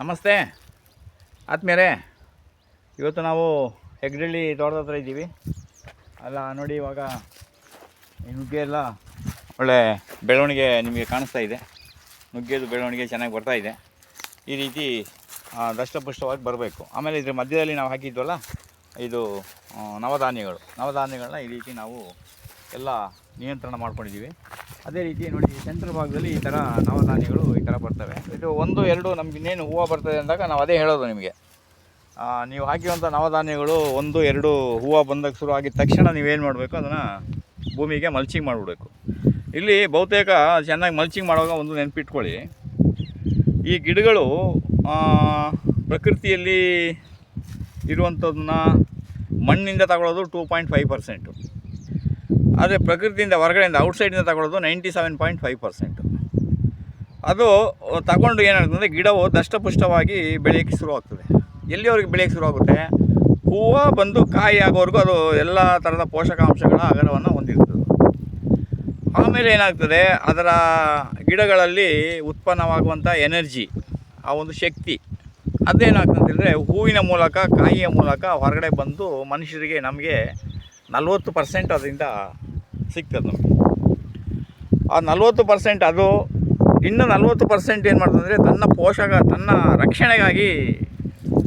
ನಮಸ್ತೆ. ಆತ್ಮೇರೆ ಇವತ್ತು ನಾವು ಹೆಗ್ಡಳ್ಳಿ ತೋಟದ ಹತ್ರ ಇದ್ದೀವಿ. ಅಲ್ಲ, ನೋಡಿ ಇವಾಗ ನುಗ್ಗೆ ಎಲ್ಲ ಒಳ್ಳೆ ಬೆಳವಣಿಗೆ ನಿಮಗೆ ಕಾಣಿಸ್ತಾ ಇದೆ. ನುಗ್ಗೆದು ಬೆಳವಣಿಗೆ ಚೆನ್ನಾಗಿ ಬರ್ತಾ ಇದೆ. ಈ ರೀತಿ ದಷ್ಟಪುಷ್ಟವಾಗಿ ಬರಬೇಕು. ಆಮೇಲೆ ಇದ್ರ ಮಧ್ಯದಲ್ಲಿ ನಾವು ಹಾಕಿದ್ವಲ್ಲ, ಇದು ನವಧಾನ್ಯಗಳು. ನವಧಾನ್ಯಗಳನ್ನ ಈ ರೀತಿ ನಾವು ಎಲ್ಲ ನಿಯಂತ್ರಣ ಮಾಡ್ಕೊಂಡಿದ್ದೀವಿ. ಅದೇ ರೀತಿ ನೋಡಿ ಸೆಂಟ್ರ್ ಭಾಗದಲ್ಲಿ ಈ ಥರ ನವಧಾನ್ಯಗಳು ಈ ಥರ ಬರ್ತವೆ. ಇದು ಒಂದು, ಎರಡು, ನಮ್ಗೆ ಇನ್ನೇನು ಹೂವು ಬರ್ತದೆ ಅಂದಾಗ ನಾವು ಅದೇ ಹೇಳೋದು ನಿಮಗೆ. ನೀವು ಹಾಕಿರುವಂಥ ನವಧಾನ್ಯಗಳು ಒಂದು, ಎರಡು ಹೂವು ಬಂದಾಗ ಶುರು ಆಗಿದ ತಕ್ಷಣ ನೀವೇನು ಮಾಡಬೇಕು? ಅದನ್ನು ಭೂಮಿಗೆ ಮಲ್ಚಿಂಗ್ ಮಾಡಿಬಿಡಬೇಕು. ಇಲ್ಲಿ ಬಹುತೇಕ ಚೆನ್ನಾಗಿ ಮಲ್ಚಿಂಗ್ ಮಾಡುವಾಗ ಒಂದು ನೆನಪಿಟ್ಕೊಳ್ಳಿ. ಈ ಗಿಡಗಳು ಪ್ರಕೃತಿಯಲ್ಲಿ ಇರುವಂಥದನ್ನ ಮಣ್ಣಿಂದ ತಗೊಳ್ಳೋದು ಟೂ ಪಾಯಿಂಟ್ ಫೈವ್ ಪರ್ಸೆಂಟು ಆದರೆ ಪ್ರಕೃತಿಯಿಂದ ಹೊರಗಡೆಯಿಂದ ಔಟ್ಸೈಡಿಂದ ತಗೊಳ್ಳೋದು ninety seven point five percent ಅದು ತಗೊಂಡು ಏನಾಗ್ತದೆ ಗಿಡವು ದಷ್ಟಪುಷ್ಟವಾಗಿ ಬೆಳೆಯೋಕ್ಕೆ ಶುರುವಾಗ್ತದೆ. ಎಲ್ಲಿವರೆಗೆ ಬೆಳೆಯೋಕ್ಕೆ ಶುರುವಾಗುತ್ತೆ? ಹೂವು ಬಂದು ಕಾಯಿ ಆಗೋವರೆಗೂ ಅದು ಎಲ್ಲ ಥರದ ಪೋಷಕಾಂಶಗಳ ಅಗರವನ್ನು ಹೊಂದಿರ್ತದೆ. ಆಮೇಲೆ ಏನಾಗ್ತದೆ? ಅದರ ಗಿಡಗಳಲ್ಲಿ ಉತ್ಪನ್ನವಾಗುವಂಥ ಎನರ್ಜಿ, ಆ ಒಂದು ಶಕ್ತಿ, ಅದೇನಾಗ್ತದೆ ಅಂತಂದರೆ ಹೂವಿನ ಮೂಲಕ, ಕಾಯಿಯ ಮೂಲಕ ಹೊರಗಡೆ ಬಂದು ಮನುಷ್ಯರಿಗೆ ನಮಗೆ ನಲ್ವತ್ತು ಪರ್ಸೆಂಟ್ ಅದರಿಂದ ಸಿಗ್ತದೆ ನಮಗೆ. ಆ ನಲ್ವತ್ತು ಪರ್ಸೆಂಟ್ ಅದು ಇನ್ನು ನಲ್ವತ್ತು ಪರ್ಸೆಂಟ್ ಏನು ಮಾಡ್ತದೆ ತನ್ನ ಪೋಷಕ, ತನ್ನ ರಕ್ಷಣೆಗಾಗಿ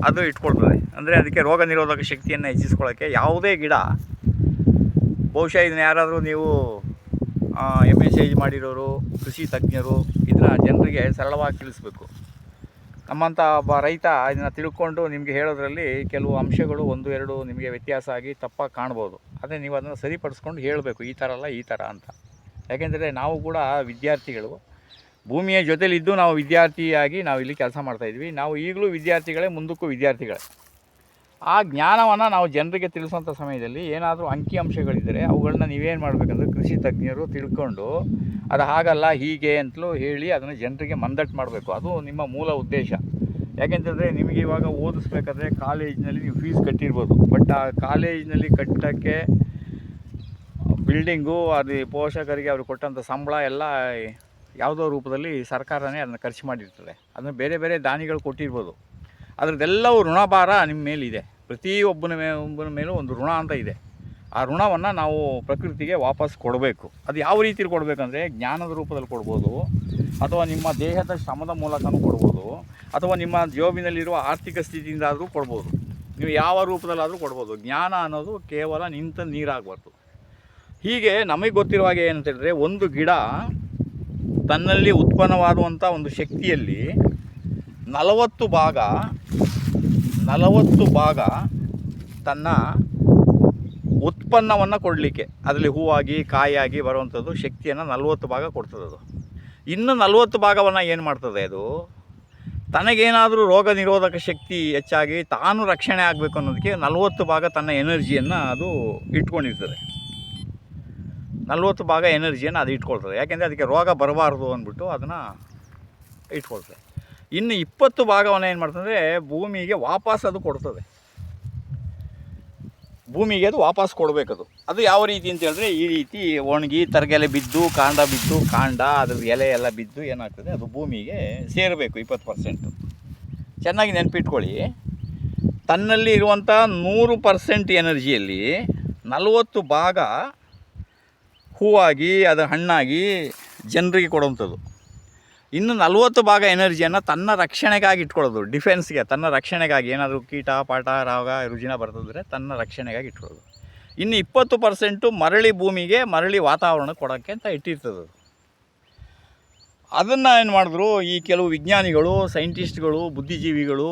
ಅದು ಇಟ್ಕೊಳ್ತದೆ. ಅಂದರೆ ಅದಕ್ಕೆ ರೋಗ ನಿರೋಧಕ ಶಕ್ತಿಯನ್ನು ಹೆಚ್ಚಿಸ್ಕೊಳ್ಳೋಕ್ಕೆ ಯಾವುದೇ ಗಿಡ, ಬಹುಶಃ ಇದನ್ನ ಯಾರಾದರೂ ನೀವು ಎಂ ಎಸ್ ಐಜ್ ಮಾಡಿರೋರು, ಕೃಷಿ ತಜ್ಞರು ಇದನ್ನ ಜನರಿಗೆ ಸರಳವಾಗಿ ತಿಳಿಸ್ಬೇಕು. ನಮ್ಮಂಥ ಒಬ್ಬ ರೈತ ಇದನ್ನು ತಿಳ್ಕೊಂಡು ನಿಮಗೆ ಹೇಳೋದ್ರಲ್ಲಿ ಕೆಲವು ಅಂಶಗಳು ಒಂದು, ಎರಡು ನಿಮಗೆ ವ್ಯತ್ಯಾಸ ಆಗಿ ತಪ್ಪಾಗಿ ಕಾಣ್ಬೋದು. ಅದೇ ನೀವು ಅದನ್ನು ಸರಿಪಡಿಸ್ಕೊಂಡು ಹೇಳಬೇಕು, ಈ ಥರ ಅಲ್ಲ, ಈ ಥರ ಅಂತ. ಯಾಕೆಂದರೆ ನಾವು ಕೂಡ ವಿದ್ಯಾರ್ಥಿಗಳು, ಭೂಮಿಯ ಜೊತೆಲಿದ್ದು ನಾವು ವಿದ್ಯಾರ್ಥಿಯಾಗಿ ನಾವು ಇಲ್ಲಿ ಕೆಲಸ ಮಾಡ್ತಾಯಿದ್ವಿ ನಾವು ಈಗಲೂ ವಿದ್ಯಾರ್ಥಿಗಳೇ, ಮುಂದಕ್ಕೂ ವಿದ್ಯಾರ್ಥಿಗಳೇ. ಆ ಜ್ಞಾನವನ್ನು ನಾವು ಜನರಿಗೆ ತಿಳಿಸುವಂಥ ಸಮಯದಲ್ಲಿ ಏನಾದರೂ ಅಂಕಿಅಂಶಗಳಿದ್ದರೆ ಅವುಗಳನ್ನ ನೀವೇನು ಮಾಡಬೇಕಂದ್ರೆ ಕೃಷಿ ತಜ್ಞರು ತಿಳ್ಕೊಂಡು, ಅದು ಹಾಗಲ್ಲ ಹೀಗೆ ಅಂತಲೂ ಹೇಳಿ ಅದನ್ನು ಜನರಿಗೆ ಮಂದಟ್ಟು ಮಾಡಬೇಕು. ಅದು ನಿಮ್ಮ ಮೂಲ ಉದ್ದೇಶ. ಯಾಕೆಂತಂದರೆ ನಿಮಗೆ ಇವಾಗ ಓದಿಸ್ಬೇಕಾದ್ರೆ ಕಾಲೇಜಿನಲ್ಲಿ ನೀವು ಫೀಸ್ ಕಟ್ಟಿರ್ಬೋದು. ಬಟ್ ಆ ಕಾಲೇಜಿನಲ್ಲಿ ಕಟ್ಟೋಕ್ಕೆ ಬಿಲ್ಡಿಂಗು ಅದು ಪೋಷಕರಿಗೆ ಅವರು ಕೊಟ್ಟಂಥ ಸಂಬಳ ಎಲ್ಲ ಯಾವುದೋ ರೂಪದಲ್ಲಿ ಸರ್ಕಾರನೇ ಅದನ್ನು ಖರ್ಚು ಮಾಡಿರ್ತದೆ. ಅದನ್ನು ಬೇರೆ ಬೇರೆ ದಾನಿಗಳು ಕೊಟ್ಟಿರ್ಬೋದು. ಅದರದ್ದೆಲ್ಲವೂ ಋಣಭಾರ ನಿಮ್ಮ ಮೇಲಿದೆ. ಪ್ರತಿಯೊಬ್ಬನ ಮೇ, ಒಬ್ಬನ ಮೇಲೂ ಒಂದು ಋಣ ಅಂತ ಇದೆ. ಆ ಋಣವನ್ನು ನಾವು ಪ್ರಕೃತಿಗೆ ವಾಪಸ್ ಕೊಡಬೇಕು. ಅದು ಯಾವ ರೀತಿಲಿ ಕೊಡಬೇಕಂದ್ರೆ ಜ್ಞಾನದ ರೂಪದಲ್ಲಿ ಕೊಡ್ಬೋದು, ಅಥವಾ ನಿಮ್ಮ ದೇಹದ ಶ್ರಮದ ಮೂಲಕನೂ ಕೊಡ್ಬೋದು, ಅಥವಾ ನಿಮ್ಮ ಜೋಬಿನಲ್ಲಿರುವ ಆರ್ಥಿಕ ಸ್ಥಿತಿಯಿಂದಾದರೂ ಕೊಡ್ಬೋದು. ನೀವು ಯಾವ ರೂಪದಲ್ಲಾದರೂ ಕೊಡ್ಬೋದು. ಜ್ಞಾನ ಅನ್ನೋದು ಕೇವಲ ನಿಂತ ನೀರಾಗಬಾರ್ದು. ಹೀಗೆ ನಮಗೆ ಗೊತ್ತಿರುವ ಹಾಗೆ ಏನಂತ ಹೇಳಿದ್ರೆ, ಒಂದು ಗಿಡ ತನ್ನಲ್ಲಿ ಉತ್ಪನ್ನವಾಗುವಂಥ ಒಂದು ಶಕ್ತಿಯಲ್ಲಿ ನಲವತ್ತು ಭಾಗ ನಲವತ್ತು ಭಾಗ ತನ್ನ ಉತ್ಪನ್ನವನ್ನು ಕೊಡಲಿಕ್ಕೆ, ಅದರಲ್ಲಿ ಹೂವಾಗಿ ಕಾಯಾಗಿ ಬರುವಂಥದ್ದು ಶಕ್ತಿಯನ್ನು ನಲವತ್ತು ಭಾಗ ಕೊಡ್ತದೆ ಅದು. ಇನ್ನು ನಲವತ್ತು ಭಾಗವನ್ನು ಏನು ಮಾಡ್ತದೆ ಅದು? ತನಗೇನಾದರೂ ರೋಗ ನಿರೋಧಕ ಶಕ್ತಿ ಹೆಚ್ಚಾಗಿ ತಾನು ರಕ್ಷಣೆ ಆಗಬೇಕು ಅನ್ನೋದಕ್ಕೆ ನಲವತ್ತು ಭಾಗ ತನ್ನ ಎನರ್ಜಿಯನ್ನು ಅದು ಇಟ್ಕೊಂಡಿರ್ತದೆ. ನಲವತ್ತು ಭಾಗ ಎನರ್ಜಿಯನ್ನು ಅದು ಇಟ್ಕೊಳ್ತದೆ. ಯಾಕೆಂದರೆ ಅದಕ್ಕೆ ರೋಗ ಬರಬಾರ್ದು ಅಂದ್ಬಿಟ್ಟು ಅದನ್ನು ಇಟ್ಕೊಳ್ತದೆ. ಇನ್ನು ಇಪ್ಪತ್ತು ಭಾಗವನ್ನು ಏನು ಮಾಡ್ತಂದರೆ ಭೂಮಿಗೆ ವಾಪಸ್ ಅದು ಕೊಡ್ತದೆ. ಭೂಮಿಗೆ ಅದು ವಾಪಸ್ ಕೊಡಬೇಕದು. ಅದು ಯಾವ ರೀತಿ ಅಂತ ಹೇಳಿದ್ರೆ ಈ ರೀತಿ ಒಣಗಿ ತರಗೆಲೆ ಬಿದ್ದು, ಕಾಂಡ ಬಿದ್ದು, ಕಾಂಡ ಅದ್ರ ಎಲೆ ಎಲ್ಲ ಬಿದ್ದು ಏನಾಗ್ತದೆ? ಅದು ಭೂಮಿಗೆ ಸೇರಬೇಕು ಇಪ್ಪತ್ತು ಪರ್ಸೆಂಟು. ಚೆನ್ನಾಗಿ ನೆನಪಿಟ್ಕೊಳ್ಳಿ. ತನ್ನಲ್ಲಿ ಇರುವಂಥ ನೂರು ಪರ್ಸೆಂಟ್ ಎನರ್ಜಿಯಲ್ಲಿ ನಲವತ್ತು ಭಾಗ ಹೂವಾಗಿ, ಅದು ಹಣ್ಣಾಗಿ ಜನರಿಗೆ ಕೊಡುವಂಥದ್ದು. ಇನ್ನು ನಲವತ್ತು ಭಾಗ ಎನರ್ಜಿಯನ್ನು ತನ್ನ ರಕ್ಷಣೆಗಾಗಿ ಇಟ್ಕೊಳ್ಳೋದು ಡಿಫೆನ್ಸ್ಗೆ ತನ್ನ ರಕ್ಷಣೆಗಾಗಿ. ಏನಾದರೂ ಕೀಟ, ಪಾಠ, ರಾಗ, ರುಜಿನ ಬರ್ತದ್ರೆ ತನ್ನ ರಕ್ಷಣೆಗಾಗಿ ಇಟ್ಕೊಳ್ಳೋದು. ಇನ್ನು ಇಪ್ಪತ್ತು ಪರ್ಸೆಂಟು ಮರಳಿ ಭೂಮಿಗೆ, ಮರಳಿ ವಾತಾವರಣ ಕೊಡೋಕ್ಕೆ ಅಂತ ಇಟ್ಟಿರ್ತದೆ. ಅದು ಅದನ್ನು ಏನು ಮಾಡಿದ್ರು, ಈ ಕೆಲವು ವಿಜ್ಞಾನಿಗಳು ಸೈಂಟಿಸ್ಟ್ಗಳು ಬುದ್ಧಿಜೀವಿಗಳು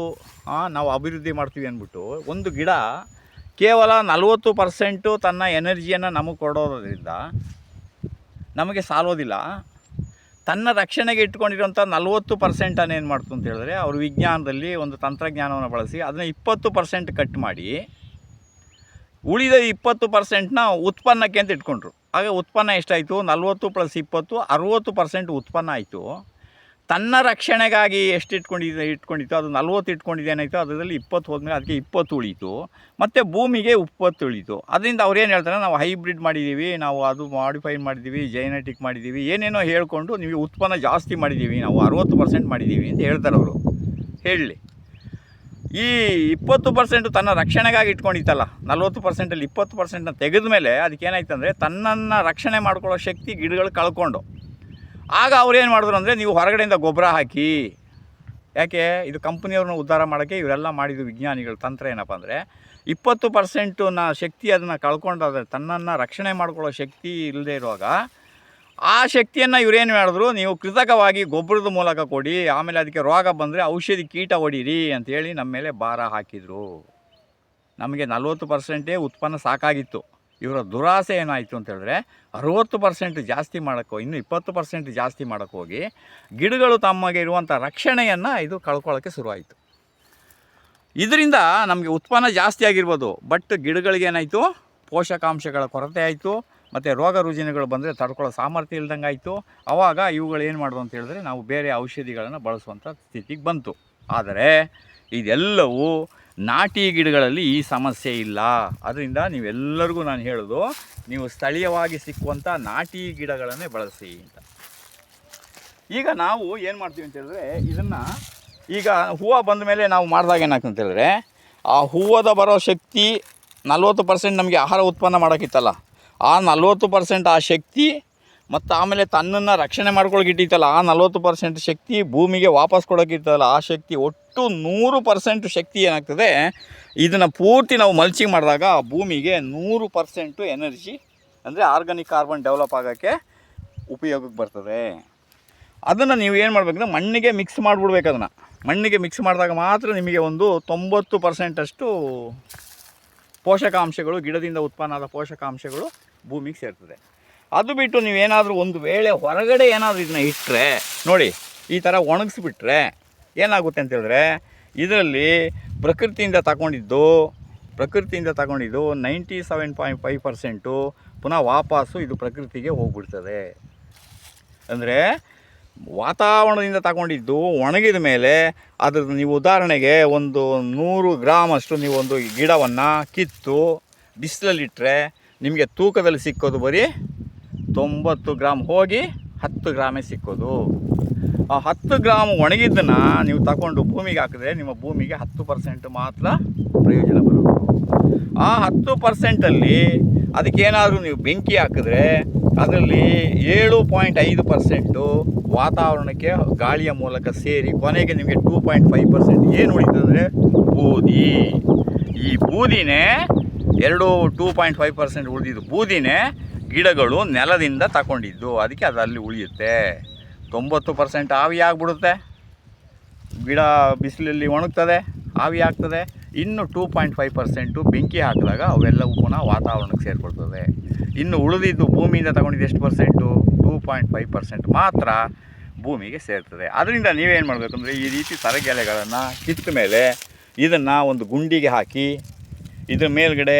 ನಾವು ಅಭಿವೃದ್ಧಿ ಮಾಡ್ತೀವಿ ಅಂದ್ಬಿಟ್ಟು ಒಂದು ಗಿಡ ಕೇವಲ ನಲವತ್ತು ಪರ್ಸೆಂಟು ತನ್ನ ಎನರ್ಜಿಯನ್ನು ನಮಗೆ ಕೊಡೋದ್ರಿಂದ ನಮಗೆ ಸಾಲೋದಿಲ್ಲ. ತನ್ನ ರಕ್ಷಣೆಗೆ ಇಟ್ಕೊಂಡಿರುವಂಥ ನಲ್ವತ್ತು ಪರ್ಸೆಂಟನ್ನು ಏನು ಮಾಡ್ತು ಅಂತ ಹೇಳಿದ್ರೆ, ಅವರು ವಿಜ್ಞಾನದಲ್ಲಿ ಒಂದು ತಂತ್ರಜ್ಞಾನವನ್ನು ಬಳಸಿ ಅದನ್ನು ಇಪ್ಪತ್ತು ಪರ್ಸೆಂಟ್ ಕಟ್ ಮಾಡಿ, ಉಳಿದ ಇಪ್ಪತ್ತು ಪರ್ಸೆಂಟ್ನ ಉತ್ಪನ್ನಕ್ಕೆ ಅಂತ ಇಟ್ಕೊಂಡ್ರು. ಆಗ ಉತ್ಪನ್ನ ಎಷ್ಟಾಯಿತು? ನಲ್ವತ್ತು ಪ್ಲಸ್ ಇಪ್ಪತ್ತು, ಅರುವತ್ತು ಪರ್ಸೆಂಟ್ ಉತ್ಪನ್ನ ಆಯಿತು. ತನ್ನ ರಕ್ಷಣೆಗಾಗಿ ಎಷ್ಟು ಇಟ್ಕೊಂಡಿದ್ದೆ ಇಟ್ಕೊಂಡಿತ್ತು, ಅದು ನಲ್ವತ್ತು ಇಟ್ಕೊಂಡಿದ್ದು ಏನಾಯಿತು, ಅದರಲ್ಲಿ ಇಪ್ಪತ್ತು ಹೋದ್ಮೇಲೆ ಅದಕ್ಕೆ ಇಪ್ಪತ್ತು ಉಳೀತು ಮತ್ತು ಭೂಮಿಗೆ ಇಪ್ಪತ್ತು ಉಳೀತು ಅದರಿಂದ ಅವ್ರು ಏನು ಹೇಳ್ತಾರೆ, ನಾವು ಹೈಬ್ರಿಡ್ ಮಾಡಿದ್ದೀವಿ, ನಾವು ಅದು ಮಾಡಿಫೈ ಮಾಡಿದ್ದೀವಿ ಜೈನೆಟಿಕ್ ಮಾಡಿದ್ದೀವಿ, ಏನೇನೋ ಹೇಳ್ಕೊಂಡು ನೀವು ಉತ್ಪನ್ನ ಜಾಸ್ತಿ ಮಾಡಿದ್ದೀವಿ, ನಾವು ಅರುವತ್ತು ಪರ್ಸೆಂಟ್ ಮಾಡಿದ್ದೀವಿ ಅಂತ ಹೇಳ್ತಾರೆ ಅವರು. ಹೇಳಲಿ ಈ ಇಪ್ಪತ್ತು ಪರ್ಸೆಂಟ್ ತನ್ನ ರಕ್ಷಣೆಗಾಗಿ ಇಟ್ಕೊಂಡಿತ್ತಲ್ಲ, ನಲ್ವತ್ತು ಪರ್ಸೆಂಟಲ್ಲಿ ಇಪ್ಪತ್ತು ಪರ್ಸೆಂಟ್ನ ತೆಗೆದ ಮೇಲೆ ಅದಕ್ಕೆ ಏನಾಯ್ತು ಅಂದರೆ ತನ್ನನ್ನು ರಕ್ಷಣೆ ಮಾಡ್ಕೊಳ್ಳೋ ಶಕ್ತಿ ಗಿಡಗಳು ಕಳ್ಕೊಂಡು. ಆಗ ಅವ್ರು ಏನು ಮಾಡಿದ್ರು ಅಂದರೆ ನೀವು ಹೊರಗಡೆಯಿಂದ ಗೊಬ್ಬರ ಹಾಕಿ, ಯಾಕೆ ಇದು ಕಂಪ್ನಿಯವ್ರನ್ನ ಉದ್ಧಾರ ಮಾಡೋಕ್ಕೆ ಇವರೆಲ್ಲ ಮಾಡಿದ್ದು ವಿಜ್ಞಾನಿಗಳ, ತಂತ್ರ ಏನಪ್ಪ ಅಂದರೆ ಇಪ್ಪತ್ತು ಪರ್ಸೆಂಟು ನ ಶಕ್ತಿ ಅದನ್ನು ಕಳ್ಕೊಂಡಾದ್ರೆ ತನ್ನನ್ನು ರಕ್ಷಣೆ ಮಾಡ್ಕೊಳ್ಳೋ ಶಕ್ತಿ ಇಲ್ಲದೆ ಇರುವಾಗ ಆ ಶಕ್ತಿಯನ್ನು ಇವರೇನು ಮಾಡಿದ್ರು, ನೀವು ಕೃತಕವಾಗಿ ಗೊಬ್ಬರದ ಮೂಲಕ ಕೊಡಿ, ಆಮೇಲೆ ಅದಕ್ಕೆ ರೋಗ ಬಂದರೆ ಔಷಧಿ ಕೀಟ ಹೊಡೀರಿ ಅಂಥೇಳಿ ನಮ್ಮ ಮೇಲೆ ಭಾರ ಹಾಕಿದರು. ನಮಗೆ ನಲ್ವತ್ತು ಪರ್ಸೆಂಟೇ ಉತ್ಪನ್ನ ಸಾಕಾಗಿತ್ತು. ಇವರ ದುರಾಸೆ ಏನಾಯಿತು ಅಂತ ಹೇಳಿದ್ರೆ ಅರುವತ್ತು ಪರ್ಸೆಂಟ್ ಜಾಸ್ತಿ ಮಾಡೋಕ್ಕೋ, ಇನ್ನು ಇಪ್ಪತ್ತು ಪರ್ಸೆಂಟ್ ಜಾಸ್ತಿ ಮಾಡೋಕ್ಕೆ ಹೋಗಿ ಗಿಡಗಳು ತಮಗೆ ಇರುವಂಥ ರಕ್ಷಣೆಯನ್ನು ಇದು ಕಳ್ಕೊಳ್ಳೋಕ್ಕೆ ಶುರುವಾಯಿತು. ಇದರಿಂದ ನಮಗೆ ಉತ್ಪನ್ನ ಜಾಸ್ತಿ ಆಗಿರ್ಬೋದು, ಬಟ್ ಗಿಡಗಳಿಗೆ ಏನಾಯಿತು? ಪೋಷಕಾಂಶಗಳ ಕೊರತೆ ಆಯಿತು, ಮತ್ತು ರೋಗ ರುಜಿನಗಳು ಬಂದರೆ ತಡ್ಕೊಳ್ಳೋ ಸಾಮರ್ಥ್ಯ ಇಲ್ದಂಗೆ ಆಯಿತು. ಆವಾಗ ಇವುಗಳು ಏನು ಮಾಡೋದು ಅಂತ ಹೇಳಿದ್ರೆ ನಾವು ಬೇರೆ ಔಷಧಿಗಳನ್ನು ಬಳಸುವಂಥ ಸ್ಥಿತಿಗೆ ಬಂತು. ಆದರೆ ಇದೆಲ್ಲವೂ ನಾಟಿ ಗಿಡಗಳಲ್ಲಿ ಈ ಸಮಸ್ಯೆ ಇಲ್ಲ. ಅದರಿಂದ ನೀವೆಲ್ಲರಿಗೂ ನಾನು ಹೇಳೋದು, ನೀವು ಸ್ಥಳೀಯವಾಗಿ ಸಿಕ್ಕುವಂಥ ನಾಟಿ ಗಿಡಗಳನ್ನೇ ಬಳಸಿ ಅಂತ. ಈಗ ನಾವು ಏನು ಮಾಡ್ತೀವಿ ಅಂತ ಹೇಳಿದ್ರೆ, ಇದನ್ನು ಈಗ ಹೂವು ಬಂದ ಮೇಲೆ ನಾವು ಮಾಡಿದಾಗ ಏನಾಗ್ತದೆ ಅಂತ ಹೇಳಿದ್ರೆ, ಆ ಹೂವದ ಬರೋ ಶಕ್ತಿ ನಲ್ವತ್ತು ಪರ್ಸೆಂಟ್ ನಮಗೆ ಆಹಾರ ಉತ್ಪನ್ನ ಮಾಡೋಕ್ಕಿತ್ತಲ್ಲ. ಆ ನಲ್ವತ್ತು ಪರ್ಸೆಂಟ್ ಆ ಶಕ್ತಿ ಮತ್ತು ಆಮೇಲೆ ತನ್ನನ್ನು ರಕ್ಷಣೆ ಮಾಡ್ಕೊಳ್ಳೋಕಿಟ್ಟಿತ್ತಲ್ಲ ಆ ನಲ್ವತ್ತು ಪರ್ಸೆಂಟ್ ಶಕ್ತಿ ಭೂಮಿಗೆ ವಾಪಸ್ ಕೊಡೋಕ್ಕಿರ್ತಲ್ಲ ಆ ಶಕ್ತಿ ಒಟ್ಟು ನೂರು ಪರ್ಸೆಂಟ್ ಶಕ್ತಿ ಏನಾಗ್ತದೆ, ಇದನ್ನು ಪೂರ್ತಿ ನಾವು ಮಲ್ಚಿಂಗ್ ಮಾಡಿದಾಗ ಭೂಮಿಗೆ ನೂರು ಪರ್ಸೆಂಟು ಎನರ್ಜಿ ಅಂದರೆ ಆರ್ಗಾನಿಕ್ ಕಾರ್ಬನ್ ಡೆವಲಪ್ ಆಗೋಕ್ಕೆ ಉಪಯೋಗಕ್ಕೆ ಬರ್ತದೆ. ಅದನ್ನು ನೀವು ಏನು ಮಾಡಬೇಕಂದ್ರೆ ಮಣ್ಣಿಗೆ ಮಿಕ್ಸ್ ಮಾಡಿಬಿಡ್ಬೇಕು ಅದನ್ನು. ಮಣ್ಣಿಗೆ ಮಿಕ್ಸ್ ಮಾಡಿದಾಗ ಮಾತ್ರ ನಿಮಗೆ ಒಂದು ತೊಂಬತ್ತು ಪರ್ಸೆಂಟಷ್ಟು ಪೋಷಕಾಂಶಗಳು, ಗಿಡದಿಂದ ಉತ್ಪನ್ನ ಆದ ಪೋಷಕಾಂಶಗಳು ಭೂಮಿಗೆ ಸೇರ್ತದೆ. ಅದು ಬಿಟ್ಟು ನೀವೇನಾದರೂ ಒಂದು ವೇಳೆ ಹೊರಗಡೆ ಏನಾದರೂ ಇದನ್ನ ಇಟ್ಟರೆ ನೋಡಿ, ಈ ಥರ ಒಣಗಿಸ್ಬಿಟ್ರೆ ಏನಾಗುತ್ತೆ ಅಂತ ಹೇಳಿದ್ರೆ, ಇದರಲ್ಲಿ ಪ್ರಕೃತಿಯಿಂದ ತಗೊಂಡಿದ್ದು ಪ್ರಕೃತಿಯಿಂದ ತಗೊಂಡಿದ್ದು ninety seven point five percent ಪುನಃ ವಾಪಸ್ಸು ಇದು ಪ್ರಕೃತಿಗೆ ಹೋಗ್ಬಿಡ್ತದೆ. ಅಂದರೆ ವಾತಾವರಣದಿಂದ ತಗೊಂಡಿದ್ದು ಒಣಗಿದ ಮೇಲೆ ಅದ್ರ ನೀವು ಉದಾಹರಣೆಗೆ ಒಂದು ನೂರು ಗ್ರಾಮ್ ಅಷ್ಟು ಒಂದು ಗಿಡವನ್ನು ಕಿತ್ತು ಬಿಸಿಲಲ್ಲಿಟ್ಟರೆ ನಿಮಗೆ ತೂಕದಲ್ಲಿ ಸಿಕ್ಕೋದು ಬರೀ ತೊಂಬತ್ತು ಗ್ರಾಮ್ ಹೋಗಿ ಹತ್ತು ಗ್ರಾಮೇ ಸಿಕ್ಕೋದು. ಆ ಹತ್ತು ಗ್ರಾಮ್ ಒಣಗಿದ್ದನ್ನು ನೀವು ತಗೊಂಡು ಭೂಮಿಗೆ ಹಾಕಿದ್ರೆ ನಿಮ್ಮ ಭೂಮಿಗೆ ಹತ್ತು ಪರ್ಸೆಂಟ್ ಮಾತ್ರ ಪ್ರಯೋಜನ ಬರೋದು ಆ ಹತ್ತು ಪರ್ಸೆಂಟಲ್ಲಿ ಅದಕ್ಕೇನಾದರೂ ನೀವು ಬೆಂಕಿ ಹಾಕಿದ್ರೆ ಅದರಲ್ಲಿ ಏಳು ಪಾಯಿಂಟ್ ಐದು ಪರ್ಸೆಂಟು ವಾತಾವರಣಕ್ಕೆ ಗಾಳಿಯ ಮೂಲಕ ಸೇರಿ ಕೊನೆಗೆ ನಿಮಗೆ ಟೂ ಪಾಯಿಂಟ್ ಫೈವ್ ಪರ್ಸೆಂಟ್ ಏನು ಉಳಿತಂದರೆ ಬೂದಿ. ಈ ಬೂದಿನೇ ಎರಡು ಟೂ ಪಾಯಿಂಟ್ ಫೈವ್ ಪರ್ಸೆಂಟ್ ಉಳಿದಿದ್ದು ಬೂದಿನೇ ಗಿಡಗಳು ನೆಲದಿಂದ ತಗೊಂಡಿದ್ದು. ಅದಕ್ಕೆ ಅದರಲ್ಲಿ ಉಳಿಯುತ್ತೆ. ತೊಂಬತ್ತು ಪರ್ಸೆಂಟ್ ಆವಿ ಆಗಿಬಿಡುತ್ತೆ. ಗಿಡ ಬಿಸಿಲಲ್ಲಿ ಒಣಗ್ತದೆ, ಆವಿ ಆಗ್ತದೆ. ಇನ್ನು ಟೂ ಪಾಯಿಂಟ್ ಫೈವ್ ಪರ್ಸೆಂಟು ಬೆಂಕಿ ಹಾಕಿದಾಗ ಅವೆಲ್ಲವೂ ಪುನಃ ವಾತಾವರಣಕ್ಕೆ ಸೇರಿಕೊಳ್ತದೆ. ಇನ್ನು ಉಳಿದಿದ್ದು ಭೂಮಿಯಿಂದ ತಗೊಂಡಿದ್ದು ಎಷ್ಟು percent? Two point five percent ಮಾತ್ರ ಭೂಮಿಗೆ ಸೇರ್ತದೆ. ಅದರಿಂದ ನೀವೇನು ಮಾಡಬೇಕು ಅಂದರೆ ಈ ರೀತಿ ತರಗೆಲೆಗಳನ್ನು ಕಿತ್ತ ಮೇಲೆ ಇದನ್ನು ಒಂದು ಗುಂಡಿಗೆ ಹಾಕಿ, ಇದ್ರ ಮೇಲ್ಗಡೆ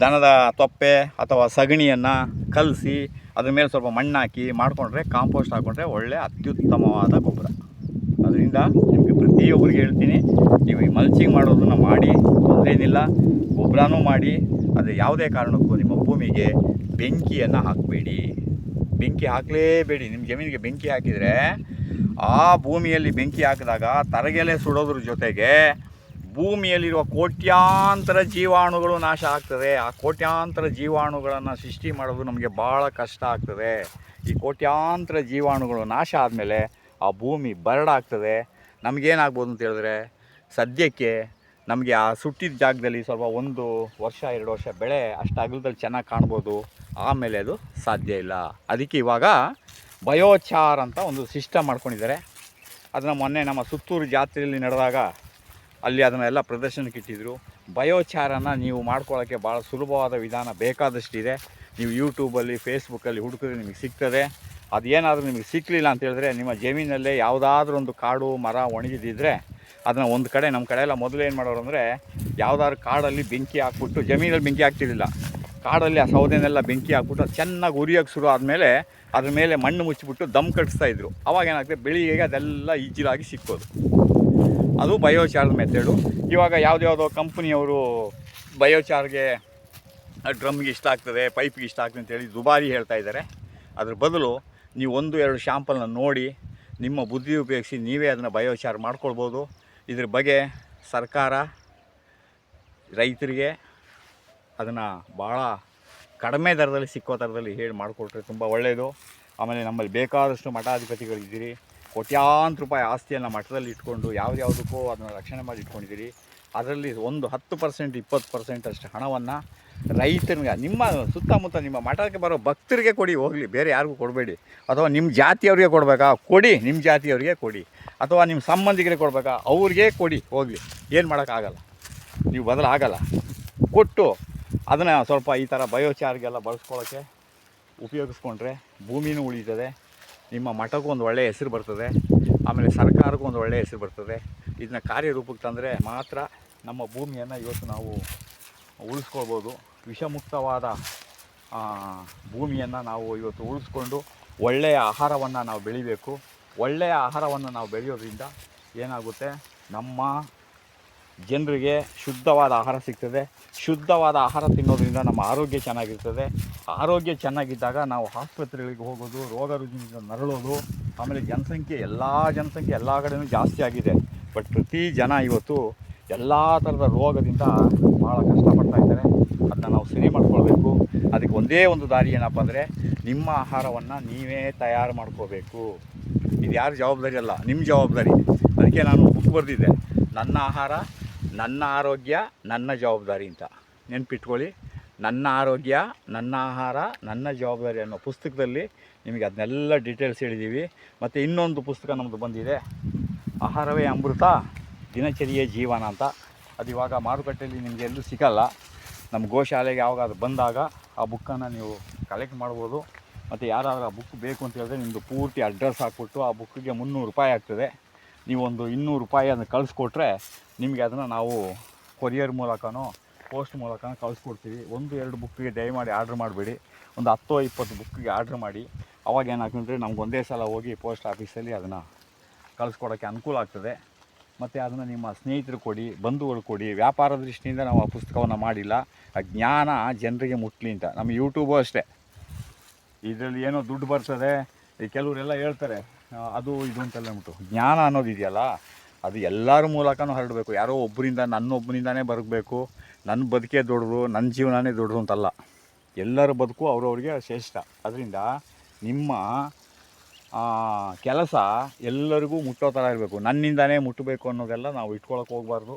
ದನದ ತೊಪ್ಪೆ ಅಥವಾ ಸಗಣಿಯನ್ನು ಕಲಸಿ ಅದ್ರ ಮೇಲೆ ಸ್ವಲ್ಪ ಮಣ್ಣು ಹಾಕಿ ಮಾಡಿಕೊಂಡ್ರೆ ಕಾಂಪೋಸ್ಟ್ ಹಾಕ್ಕೊಂಡ್ರೆ ಒಳ್ಳೆ ಅತ್ಯುತ್ತಮವಾದ ಗೊಬ್ಬರ. ಅದರಿಂದ ನಿಮಗೆ ಪ್ರತಿಯೊಬ್ಬರಿಗೆ ಹೇಳ್ತೀನಿ, ನೀವು ಈ ಮಲ್ಚಿಂಗ್ ಮಾಡೋದನ್ನು ಮಾಡಿ ತೊಂದರೆ ಏನಿಲ್ಲ ಗೊಬ್ಬರನೂ ಮಾಡಿ ಅದು ಯಾವುದೇ ಕಾರಣಕ್ಕೂ ನಿಮ್ಮ ಭೂಮಿಗೆ ಬೆಂಕಿಯನ್ನು ಹಾಕಬೇಡಿ. ಬೆಂಕಿ ಹಾಕಲೇಬೇಡಿ. ನಿಮ್ಮ ಜಮೀನಿಗೆ ಬೆಂಕಿ ಹಾಕಿದರೆ ಆ ಭೂಮಿಯಲ್ಲಿ ಬೆಂಕಿ ಹಾಕಿದಾಗ ತರಗೆಲೆ ಸುಡೋದ್ರ ಜೊತೆಗೆ ಭೂಮಿಯಲ್ಲಿರುವ ಕೋಟ್ಯಾಂತರ ಜೀವಾಣುಗಳು ನಾಶ ಆಗ್ತದೆ. ಆ ಕೋಟ್ಯಾಂತರ ಜೀವಾಣುಗಳನ್ನು ಸೃಷ್ಟಿ ಮಾಡೋದು ನಮಗೆ ಭಾಳ ಕಷ್ಟ ಆಗ್ತದೆ. ಈ ಕೋಟ್ಯಾಂತರ ಜೀವಾಣುಗಳು ನಾಶ ಆದಮೇಲೆ ಆ ಭೂಮಿ ಬರಡಾಗ್ತದೆ ನಮಗೇನಾಗ್ಬೋದು ಅಂತ ಹೇಳಿದ್ರೆ ಸದ್ಯಕ್ಕೆ ನಮಗೆ ಆ ಸುಟ್ಟಿದ ಜಾಗದಲ್ಲಿ ಸ್ವಲ್ಪ ಒಂದು ವರ್ಷ, ಎರಡು ವರ್ಷ ಬೆಳೆ ಅಷ್ಟು ಅಗಲದಲ್ಲಿ ಚೆನ್ನಾಗಿ ಕಾಣ್ಬೋದು. ಆಮೇಲೆ ಅದು ಸಾಧ್ಯ ಇಲ್ಲ. ಅದಕ್ಕೆ ಇವಾಗ ಬಯೋಚಾರ್ ಅಂತ ಒಂದು ಸಿಸ್ಟಮ್ ಮಾಡ್ಕೊಂಡಿದ್ದಾರೆ. ಅದನ್ನು ಮೊನ್ನೆ ನಮ್ಮ ಸುತ್ತೂರು ಜಾತ್ರೆಯಲ್ಲಿ ನಡೆದಾಗ ಅಲ್ಲಿ ಅದನ್ನೆಲ್ಲ ಪ್ರದರ್ಶನಕ್ಕೆ ಇಟ್ಟಿದ್ರು. ಬಯೋಚಾರನ ನೀವು ಮಾಡ್ಕೊಳ್ಳೋಕ್ಕೆ ಭಾಳ ಸುಲಭವಾದ ವಿಧಾನ ಬೇಕಾದಷ್ಟಿದೆ. ನೀವು ಯೂಟ್ಯೂಬಲ್ಲಿ ಫೇಸ್ಬುಕ್ಕಲ್ಲಿ ಹುಡುಕಿದ್ರೆ ನಿಮಗೆ ಸಿಗ್ತದೆ. ಅದೇನಾದರೂ ನಿಮಗೆ ಸಿಕ್ಕಲಿಲ್ಲ ಅಂತ ಹೇಳಿದ್ರೆ ನಿಮ್ಮ ಜಮೀನಲ್ಲೇ ಯಾವುದಾದ್ರೂ ಒಂದು ಕಾಡು, ಮರ ಒಣಗಿದಿದ್ರೆ ಅದನ್ನು ಒಂದು ಕಡೆ ನಮ್ಮ ಕಡೆ ಎಲ್ಲ ಮೊದಲು ಏನು ಮಾಡೋರು ಅಂದರೆ ಯಾವುದಾದ್ರು ಕಾಡಲ್ಲಿ ಬೆಂಕಿ ಹಾಕ್ಬಿಟ್ಟು ಜಮೀನಲ್ಲಿ ಬೆಂಕಿ ಹಾಕ್ತಿರ್ಲಿಲ್ಲ. ಕಾಡಲ್ಲಿ ಆ ಸೌದೆನೆಲ್ಲ ಬೆಂಕಿ ಹಾಕ್ಬಿಟ್ಟು ಚೆನ್ನಾಗಿ ಉರಿಯೋಕ್ಕೆ ಶುರು ಆದಮೇಲೆ ಅದ್ರ ಮೇಲೆ ಮಣ್ಣು ಮುಚ್ಚಿಬಿಟ್ಟು ದಮ್ ಕಟ್ಟಿಸ್ತಾ ಇದ್ರು. ಅವಾಗ ಏನಾಗ್ತದೆ, ಬೆಳಿಗ್ಗೆ ಅದೆಲ್ಲ ಈಜಿಲಾಗಿ ಸಿಕ್ಕೋದು. ಅದು ಬಯೋಚಾರ್ದ ಮೆಥಡು ಇವಾಗ ಯಾವುದ್ಯಾವುದೋ ಕಂಪ್ನಿಯವರು ಬಯೋಚಾರ್ಗೆ ಡ್ರಮ್ಗೆ ಇಷ್ಟ ಆಗ್ತದೆ ಪೈಪ್ಗೆ ಇಷ್ಟ ಆಗ್ತದೆ ಅಂತೇಳಿ ದುಬಾರಿ ಹೇಳ್ತಾ ಇದ್ದಾರೆ. ಅದ್ರ ಬದಲು ನೀವು ಒಂದು, ಎರಡು ಶ್ಯಾಂಪಲ್ನ ನೋಡಿ, ನಿಮ್ಮ ಬುದ್ಧಿ ಉಪಯೋಗಿಸಿ ನೀವೇ ಅದನ್ನು ಬಯೋಚಾರ್ ಮಾಡ್ಕೊಳ್ಬೋದು. ಇದ್ರ ಬಗ್ಗೆ ಸರ್ಕಾರ, ರೈತರಿಗೆ ಅದನ್ನು ಭಾಳ ಕಡಿಮೆ ದರದಲ್ಲಿ, ಸಿಕ್ಕೋ ಥರದಲ್ಲಿ ಹೇಳಿ ಮಾಡಿಕೊಟ್ರೆ ತುಂಬ ಒಳ್ಳೆಯದು ಆಮೇಲೆ ನಮ್ಮಲ್ಲಿ ಬೇಕಾದಷ್ಟು ಮಠಾಧಿಪತಿಗಳಿದ್ದೀರಿ. ಕೋಟ್ಯಾಂತರ ರೂಪಾಯಿ ಆಸ್ತಿಯನ್ನು ಮಠದಲ್ಲಿ ಇಟ್ಕೊಂಡು ಯಾವ್ದ್ಯಾವುದಕ್ಕೂ ಅದನ್ನು ರಕ್ಷಣೆ ಮಾಡಿ ಇಟ್ಕೊಂಡಿದ್ದೀರಿ. ಅದರಲ್ಲಿ ಒಂದು ಹತ್ತು ಪರ್ಸೆಂಟ್, ಇಪ್ಪತ್ತು ಪರ್ಸೆಂಟ್ ಅಷ್ಟು ಹಣವನ್ನು ರೈತನಿಗೆ, ನಿಮ್ಮ ಸುತ್ತಮುತ್ತ ನಿಮ್ಮ ಮಠಕ್ಕೆ ಬರೋ ಭಕ್ತರಿಗೆ ಕೊಡಿ, ಹೋಗಲಿ, ಬೇರೆ ಯಾರಿಗೂ ಕೊಡಬೇಡಿ. ಅಥವಾ ನಿಮ್ಮ ಜಾತಿಯವರಿಗೆ ಕೊಡಬೇಕಾ? ಕೊಡಿ, ನಿಮ್ಮ ಜಾತಿಯವರಿಗೆ ಕೊಡಿ. ಅಥವಾ ನಿಮ್ಮ ಸಂಬಂಧಿಕರಿಗೆ ಕೊಡಬೇಕಾ? ಅವ್ರಿಗೆ ಕೊಡಿ, ಹೋಗಲಿ. ಏನು ಮಾಡೋಕ್ಕಾಗಲ್ಲ. ನೀವು ಬದಲಾಗಲ್ಲ. ಕೊಟ್ಟು ಅದನ್ನು ಸ್ವಲ್ಪ ಈ ಥರ ಬಯೋಚಾರ್ಗೆಲ್ಲ ಬಳಸ್ಕೊಳ್ಳೋಕ್ಕೆ ಉಪಯೋಗಿಸ್ಕೊಂಡ್ರೆ ಭೂಮಿನೂ ಉಳಿತದೆ. ನಿಮ್ಮ ಮಠಕ್ಕೂ ಒಂದು ಒಳ್ಳೆಯ ಹೆಸರು ಬರ್ತದೆ. ಆಮೇಲೆ ಸರ್ಕಾರಕ್ಕೂ ಒಂದು ಒಳ್ಳೆಯ ಹೆಸರು ಬರ್ತದೆ. ಇದನ್ನ ಕಾರ್ಯರೂಪಕ್ಕೆ ತಂದರೆ ಮಾತ್ರ ನಮ್ಮ ಭೂಮಿಯನ್ನು ಇವತ್ತು ನಾವು ಉಳಿಸ್ಕೊಳ್ಬೋದು. ವಿಷಮುಕ್ತವಾದ ಭೂಮಿಯನ್ನು ನಾವು ಇವತ್ತು ಉಳಿಸ್ಕೊಂಡು ಒಳ್ಳೆಯ ಆಹಾರವನ್ನು ನಾವು ಬೆಳಿಬೇಕು. ಒಳ್ಳೆಯ ಆಹಾರವನ್ನು ನಾವು ಬೆಳೆಯೋದ್ರಿಂದ ಏನಾಗುತ್ತೆ? ನಮ್ಮ ಜನರಿಗೆ ಶುದ್ಧವಾದ ಆಹಾರ ಸಿಗ್ತದೆ. ಶುದ್ಧವಾದ ಆಹಾರ ತಿನ್ನೋದ್ರಿಂದ ನಮ್ಮ ಆರೋಗ್ಯ ಚೆನ್ನಾಗಿರ್ತದೆ. ಆರೋಗ್ಯ ಚೆನ್ನಾಗಿದ್ದಾಗ ನಾವು ಆಸ್ಪತ್ರೆಗಳಿಗೆ ಹೋಗೋದು, ರೋಗ ರುಜಿನಿಂದ ನರಳೋದು, ಆಮೇಲೆ ಜನಸಂಖ್ಯೆ, ಎಲ್ಲ ಜನಸಂಖ್ಯೆ ಎಲ್ಲ ಕಡೆಯೂ ಜಾಸ್ತಿ ಆಗಿದೆ. ಬಟ್ ಪ್ರತಿ ಜನ ಇವತ್ತು ಎಲ್ಲ ಥರದ ರೋಗದಿಂದ ಭಾಳ ಕಷ್ಟಪಡ್ತಾ ಇದ್ದಾರೆ. ಅದನ್ನ ನಾವು ಸರಿ ಮಾಡ್ಕೊಳ್ಬೇಕು. ಅದಕ್ಕೆ ಒಂದೇ ಒಂದು ದಾರಿ ಏನಪ್ಪ ಅಂದರೆ ನಿಮ್ಮ ಆಹಾರವನ್ನು ನೀವೇ ತಯಾರು ಮಾಡ್ಕೋಬೇಕು. ಇದು ಯಾರ ಜವಾಬ್ದಾರಿ ಅಲ್ಲ ನಿಮ್ಮ ಜವಾಬ್ದಾರಿ. ಅದಕ್ಕೆ ನಾನು ಬುಕ್ ಬರೆದಿದ್ದೆ. ನನ್ನ ಆಹಾರ, ನನ್ನ ಆರೋಗ್ಯ, ನನ್ನ ಜವಾಬ್ದಾರಿ ಅಂತ. ನೆನ್ಪಿಟ್ಕೊಳ್ಳಿ. ನನ್ನ ಆರೋಗ್ಯ, ನನ್ನ ಆಹಾರ, ನನ್ನ ಜವಾಬ್ದಾರಿ ಅನ್ನೋ ಪುಸ್ತಕದಲ್ಲಿ ನಿಮಗೆ ಅದನ್ನೆಲ್ಲ ಡೀಟೇಲ್ಸ್ ಹೇಳಿದ್ದೀವಿ. ಮತ್ತು ಇನ್ನೊಂದು ಪುಸ್ತಕ ನಮ್ಮದು ಬಂದಿದೆ. ಆಹಾರವೇ ಅಮೃತ, ದಿನಚರಿಯೇ ಜೀವನ ಅಂತ. ಅದು ಇವಾಗ ಮಾರುಕಟ್ಟೆಯಲ್ಲಿ ನಿಮಗೆ ಎಲ್ಲೂ ಸಿಗಲ್ಲ. ನಮ್ಮ ಗೋಶಾಲೆಗೆ ಅದು ಬಂದಾಗ ಆ ಬುಕ್ಕನ್ನು ನೀವು ಕಲೆಕ್ಟ್ ಮಾಡ್ಬೋದು. ಮತ್ತು ಯಾರಾದ್ರೂ ಆ ಬುಕ್ ಬೇಕು ಅಂತ ಹೇಳಿದ್ರೆ ನಿಮ್ಮದು ಪೂರ್ತಿ ಅಡ್ರೆಸ್ ಹಾಕ್ಬಿಟ್ಟು ಆ ಬುಕ್ಕಿಗೆ ಮುನ್ನೂರು ರೂಪಾಯಿ ಆಗ್ತದೆ. ನೀವೊಂದು ಇನ್ನೂರು ರೂಪಾಯಿ ಅದನ್ನು ಕಳಿಸ್ಕೊಟ್ರೆ ನಿಮಗೆ ಅದನ್ನು ನಾವು ಕೊರಿಯರ್ ಮೂಲಕನೋ ಪೋಸ್ಟ್ ಮೂಲಕ ಕಳಿಸ್ಕೊಡ್ತೀವಿ. ಒಂದು, ಎರಡು ಬುಕ್ಕಿಗೆ ದಯಮಾಡಿ ಆರ್ಡ್ರ್ ಮಾಡಬೇಡಿ. ಒಂದು ಹತ್ತೋ, ಇಪ್ಪತ್ತು ಬುಕ್ಕಿಗೆ ಆರ್ಡ್ರ್ ಮಾಡಿ. ಅವಾಗ ಏನಾಗ್ತಂದರೆ ನಮ್ಗೆ ಒಂದೇ ಸಲ ಹೋಗಿ ಪೋಸ್ಟ್ ಆಫೀಸಲ್ಲಿ ಅದನ್ನು ಕಳಿಸ್ಕೊಡೋಕ್ಕೆ ಅನುಕೂಲ ಆಗ್ತದೆ. ಮತ್ತು ಅದನ್ನು ನಿಮ್ಮ ಸ್ನೇಹಿತರು ಕೊಡಿ, ಬಂಧುಗಳು ಕೊಡಿ. ವ್ಯಾಪಾರ ದೃಷ್ಟಿಯಿಂದ ನಾವು ಆ ಪುಸ್ತಕವನ್ನು ಮಾಡಿಲ್ಲ. ಆ ಜ್ಞಾನ ಜನರಿಗೆ ಮುಟ್ಲಿ ಅಂತ. ನಮ್ಮ ಯೂಟ್ಯೂಬು ಅಷ್ಟೇ. ಇದರಲ್ಲಿ ಏನೋ ದುಡ್ಡು ಬರ್ತದೆ. ಕೆಲವರೆಲ್ಲ ಹೇಳ್ತಾರೆ ಅದು ಇದು ಅಂತೆಲ್ಲ ಅಂದ್ಬಿಟ್ಟು. ಜ್ಞಾನ ಅನ್ನೋದು ಇದೆಯಲ್ಲ? ಅದು ಎಲ್ಲರ ಮೂಲಕನೂ ಹರಡಬೇಕು. ಯಾರೋ ಒಬ್ಬರಿಂದ ನನ್ನೊಬ್ಬನಿಂದಾನೇ ಬರಬೇಕು. ನನ್ನ ಬದುಕೇ ದೊಡ್ಡದು, ನನ್ನ ಜೀವನನೇ ದೊಡ್ಡದು ಅಂತಲ್ಲ. ಎಲ್ಲರ ಬದುಕು ಅವ್ರವ್ರಿಗೆ ಶ್ರೇಷ್ಠ. ಅದರಿಂದ ನಿಮ್ಮ ಕೆಲಸ ಎಲ್ಲರಿಗೂ ಮುಟ್ಟೋ ಥರ ಇರಬೇಕು. ನನ್ನಿಂದಾನೇ ಮುಟ್ಟಬೇಕು ಅನ್ನೋದೆಲ್ಲ ನಾವು ಇಟ್ಕೊಳಕ್ಕೆ ಹೋಗ್ಬಾರ್ದು.